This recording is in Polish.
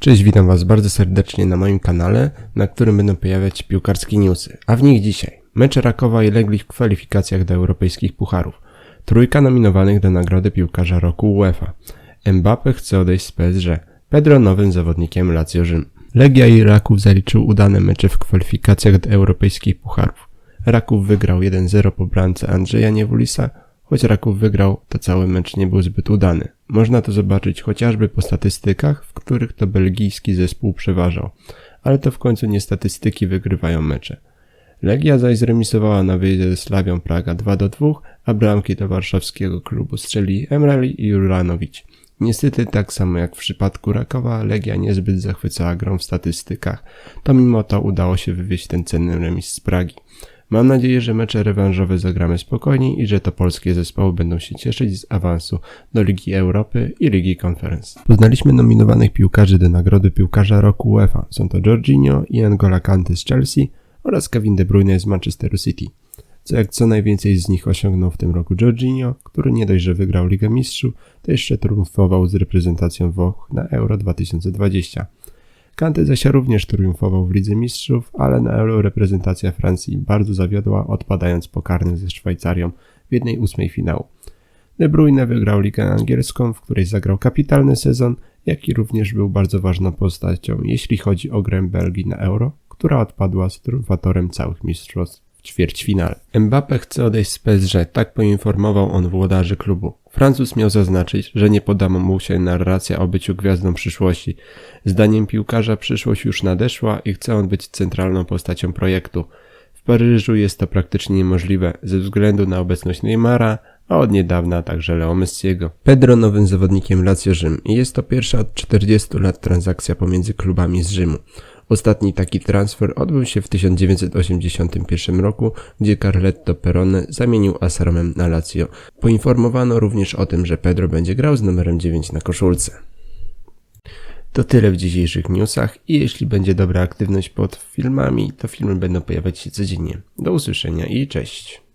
Cześć, witam Was bardzo serdecznie na moim kanale, na którym będą pojawiać się piłkarskie newsy, a w nich dzisiaj mecze Rakowa i Legli w kwalifikacjach do europejskich pucharów, trójka nominowanych do nagrody piłkarza roku UEFA, Mbappe chce odejść z PSG, Pedro nowym zawodnikiem Lazio Rzym. Legia i Raków zaliczył udane mecze w kwalifikacjach do europejskich pucharów. Raków wygrał 1-0 po bramce Andrzeja Niewulisa, choć Raków wygrał, to cały mecz nie był zbyt udany. Można to zobaczyć chociażby po statystykach, w których to belgijski zespół przeważał. Ale to w końcu nie statystyki wygrywają mecze. Legia zaś zremisowała na wyjeździe ze Slawią Praga 2 do 2, a bramki do warszawskiego klubu strzeli Emreli i Juranowicz. Niestety tak samo jak w przypadku Rakowa, Legia niezbyt zachwycała grą w statystykach, to mimo to udało się wywieźć ten cenny remis z Pragi. Mam nadzieję, że mecze rewanżowe zagramy spokojniej i że to polskie zespoły będą się cieszyć z awansu do Ligi Europy i Ligi Conference. Poznaliśmy nominowanych piłkarzy do nagrody piłkarza roku UEFA. Są to Jorginho i Angola Kante z Chelsea oraz Kevin De Bruyne z Manchesteru City. Co jak co najwięcej z nich osiągnął w tym roku Jorginho, który nie dość, że wygrał Ligę Mistrzów, to jeszcze triumfował z reprezentacją Włoch na Euro 2020. Kante zaś również triumfował w Lidze Mistrzów, ale na Euro reprezentacja Francji bardzo zawiodła, odpadając pokarnie ze Szwajcarią w jednej ósmej finału. De Bruyne wygrał Ligę Angielską, w której zagrał kapitalny sezon, jak i również był bardzo ważną postacią, jeśli chodzi o grę Belgii na Euro, która odpadła z triumfatorem całych mistrzostw w ćwierćfinale. Mbappe chce odejść z PSG, tak poinformował on włodarzy klubu. Francuz miał zaznaczyć, że nie poda mu się narracja o byciu gwiazdą przyszłości. Zdaniem piłkarza przyszłość już nadeszła i chce on być centralną postacią projektu. W Paryżu jest to praktycznie niemożliwe ze względu na obecność Neymara, a od niedawna także Leo Messiego. Pedro nowym zawodnikiem Lazio Rzym i jest to pierwsza od 40 lat transakcja pomiędzy klubami z Rzymu. Ostatni taki transfer odbył się w 1981 roku, gdzie Carletto Perone zamienił AS Romem na Lazio. Poinformowano również o tym, że Pedro będzie grał z numerem 9 na koszulce. To tyle w dzisiejszych newsach i jeśli będzie dobra aktywność pod filmami, to filmy będą pojawiać się codziennie. Do usłyszenia i cześć.